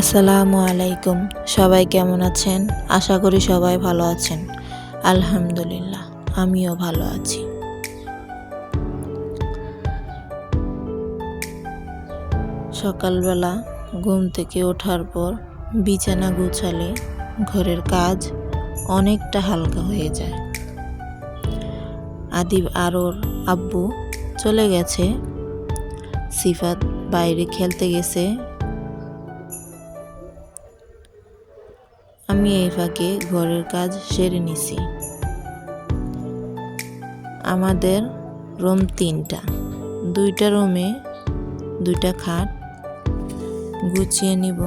আসসালামু আলাইকুম। সবাই কেমন আছেন? আশা করি সবাই ভালো আছেন। আলহামদুলিল্লাহ, আমিও ভালো আছি। সকালবেলা ঘুম থেকে ওঠার পর বিছানা গুছালে ঘরের কাজ অনেকটা হালকা হয়ে যায়। আদিব আরোর আব্বু চলে গেছে। সিফাত বাইরে খেলতে গেছে। আমি এই ফাঁকে ঘরের কাজ সেরে নিছি। আমাদের রুম তিনটা। দুইটা রুমে দুইটা খাট গুছিয়ে নিব।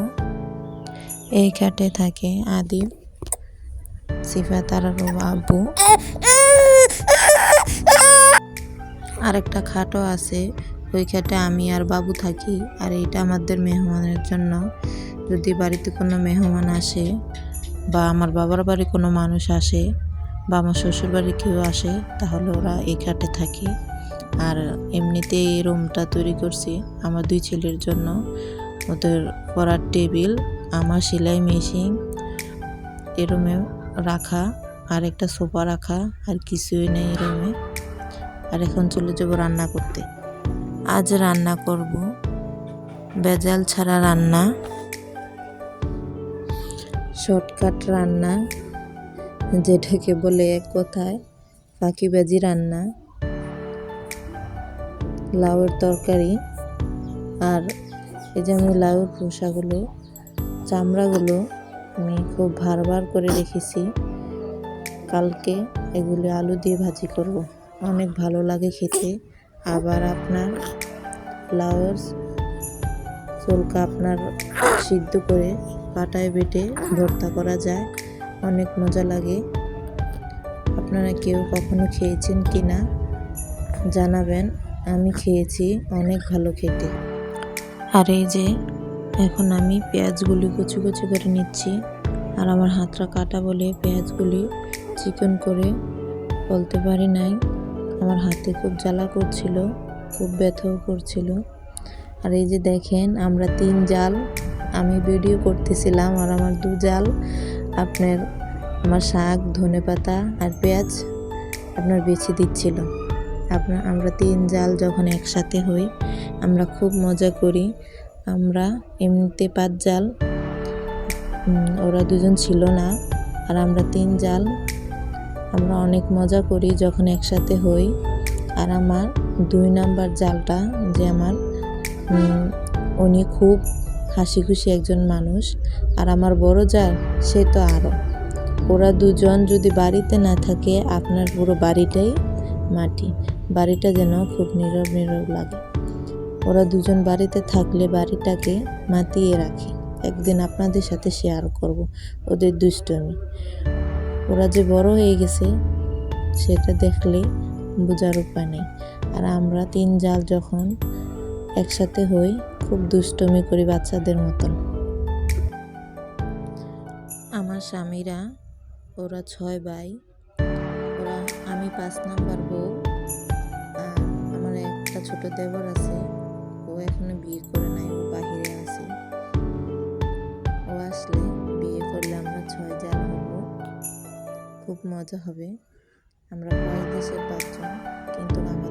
এই খাটে থাকে আদিব সিফা রুম আব্বু। আরেকটা খাটও আছে। ওই খাটে আমি আর বাবু থাকি। আর এটা আমাদের মেহমানের জন্য। যদি বাড়িতে কোনো মেহমান আসে বা আমার বাবার বাড়ি কোনো মানুষ আসে বা আমার শ্বশুর বাড়ি কেউ আসে, তাহলে ওরা এই খাটে থাকে। আর এমনিতে এই রুমটা তৈরি করছি আমার দুই ছেলের জন্য। ওদের পড়ার টেবিল, আমার সেলাই মেশিন, এ রুমে রাখা, আর একটা সোফা রাখা, আর কিছুই নেই এই রুমে। আর এখন চলে যাব রান্না করতে। আজ রান্না করব। বেজাল ছাড়া রান্না। শর্টকাট রান্না যেটাকে বলে এক কথায় ফাঁকিবাজি রান্না, লাউয়ের তরকারি আর এই যে আমি লাউয়ের খোসাগুলো, চামড়াগুলো আমি খুব ভার ভার করে রেখেছি। কালকে এগুলি আলু দিয়ে ভাজি করব। অনেক ভালো লাগে খেতে। আবার আপনার লাউয়ের চুলকা আপনার সিদ্ধ করে পাটায় বেটে ভর্তা করা যায়। অনেক মজা লাগে। আপনারা কেউ কখনো খেয়েছেন কি না, জানাবেন। আমি খেয়েছি অনেক ভালো খেতে। আর এই যে, এখন আমি পেঁয়াজগুলি কুচি কুচি করে নিচ্ছি। আর আমার হাতটা কাটা বলে পেঁয়াজগুলি চিকন করে বলতে পারি নাই। আমার হাতে খুব জ্বালা করছিল, খুব ব্যথাও করছিল। আর এই যে দেখেন, আমরা তিন জাল আমি ভিডিও করতেছিলাম আর আমার দু জাল, আপনার, আমার শাক, ধনে পাতা আর পেঁয়াজ আপনার বেছে দিচ্ছিল। আপনার আমরা তিন জাল যখন একসাথে হই, আমরা খুব মজা করি। আমরা এমনিতে পাঁচ জাল ওরা দুজন ছিল না। আর আমরা তিন জাল, আমরা অনেক মজা করি যখন একসাথে হই। আর আমার দুই নাম্বার জালটা যে আমার উনি খুব হাসি খুশি একজন মানুষ, আর আমার বড় জাল সে তো আরও ওরা দুজন যদি বাড়িতে না থাকে, আপনার পুরো বাড়িটাই মাটি। বাড়িটা যেন খুব নীরব নীরব লাগে। ওরা দুজন বাড়িতে থাকলে বাড়িটাকে মাতিয়ে রাখে। একদিন আপনাদের সাথে শেয়ার করব, ওদের দুষ্টমি। ওরা যে বড় হয়ে গেছে, সেটা দেখলে বোঝার উপায় নেই। আর আমরা তিন জাল যখন একসাথে হই খুব দুষ্টমি করি বাচ্চাদের মতন। আমার স্বামীরা, ওরা ছয় ভাই, ওরা আমি পাঁচ নাম্বার বউ আমার একটা ছোট দেবর আছে, ও এখনও বিয়ে করে নাই, ও বাহিরে আছে। ও আসলে বিয়ে করলে আমরা ছয় জাল হব, খুব মজা হবে। আমরা কয়েক দেশের পাঁচজন, কিন্তু আমাদের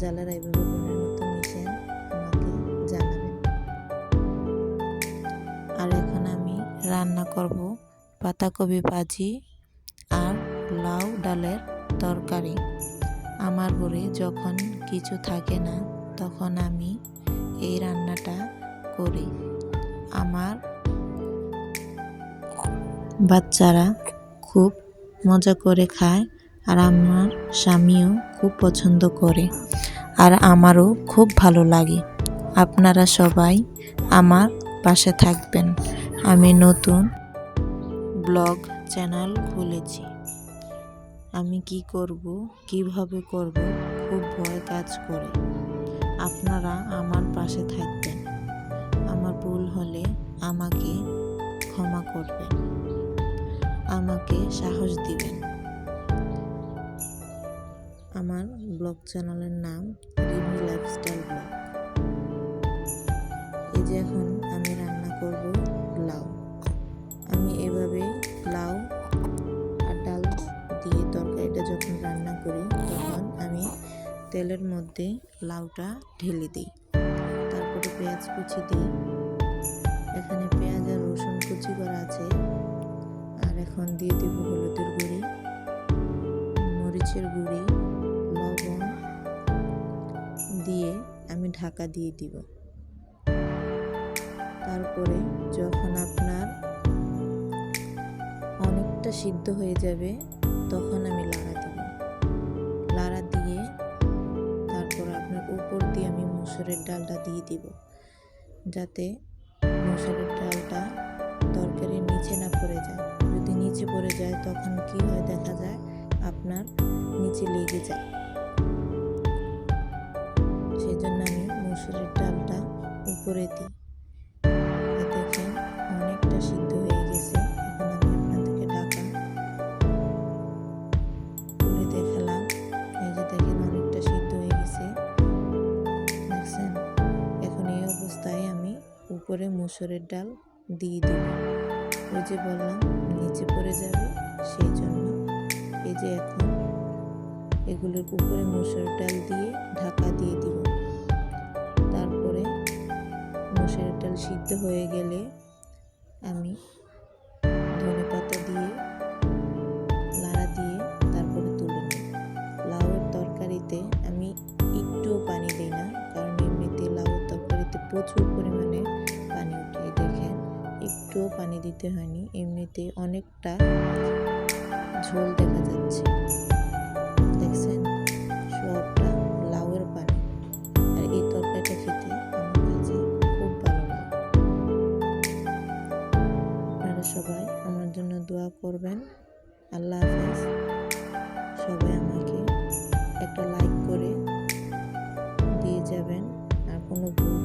জালারা এভাবে বোনের মতো মিশেন আমাকে জানাবেন আর এখন আমি রান্না করব পাতাকপি ভাজি আর লাউ ডালের তরকারি। আমার ঘরে যখন কিছু থাকে না, তখন আমি এই রান্নাটা করি। আমার বাচ্চারা খুব মজা করে খায়। আর আমার স্বামীও খুব পছন্দ করে। আর আমারও খুব ভালো লাগে। আপনারা সবাই আমার পাশে থাকবেন। আমি নতুন ব্লগ চ্যানেল খুলেছি। আমি কি করব, কীভাবে করব, খুব ভয় কাজ করে। আপনারা আমার পাশে থাকবেন। আমার ভুল হলে আমাকে ক্ষমা করবেন। আমাকে সাহস দিবেন। ব্লগ চ্যানেলের নাম রিমি লাইফস্টাইল ব্লগ। এই যে এখন আমি রান্না করব লাউ। আমি এভাবে লাউ আর ডাল দিয়ে তরকারিটা যখন রান্না করি, তখন আমি তেলের মধ্যে লাউটা ঢেলে দিই। তারপরে পেঁয়াজ কুচি দিই। এখানে পেঁয়াজ আর রসুন কুচি করা আছে। আর এখন দিয়ে দেব হলুদের গুঁড়ি, মরিচের গুঁড়ি ঢাকা দিয়ে দিব। তারপরে যখন আপনার অনেকটা সিদ্ধ হয়ে যাবে, তখন আমি লাড়া দিব। লাড়া দিয়ে তারপর আপনার উপর দিয়ে আমি মুসুরের ডালটা দিয়ে দিব, যাতে মুসুরের ডালটা তরকারির নিচে না পড়ে যায়। যদি নিচে পড়ে যায়, তখন কি হয় দেখা যায়, আপনার নিচে লেগে যায়। মুসুরের ডালটা উপরে দিই। দেখেন অনেকটা সিদ্ধ হয়ে গেছে। আমি অনেকটা সিদ্ধ হয়ে গেছে। এখন এই অবস্থায় আমি উপরে মুসুরের ডাল দিয়ে দিব। ওই যে বললাম, নিচে পড়ে যাবে সেই জন্য। এই যে এখন এগুলোর উপরে মসুর ডাল দিয়ে ঢাকা দিয়ে দিব। মসুরের ডাল সিদ্ধ হয়ে গেলে আমি ধনে পাতা দিয়ে, লাড়া দিয়ে তারপরে তুলে নিই লাউয়ের তরকারিতে আমি একটুও পানি দিই না, কারণ এমনিতে লাউয়ের তরকারিতে প্রচুর পরিমাণে পানি উঠে। এই দেখেন, একটুও পানি দিতে হয়নি, এমনিতে অনেকটা ঝোল দেখা যাচ্ছে। করবেন। আল্লাহ হাফেজ। সবাই আমাকে একটা লাইক করে দিয়ে যাবেন। আর কোনো ভুল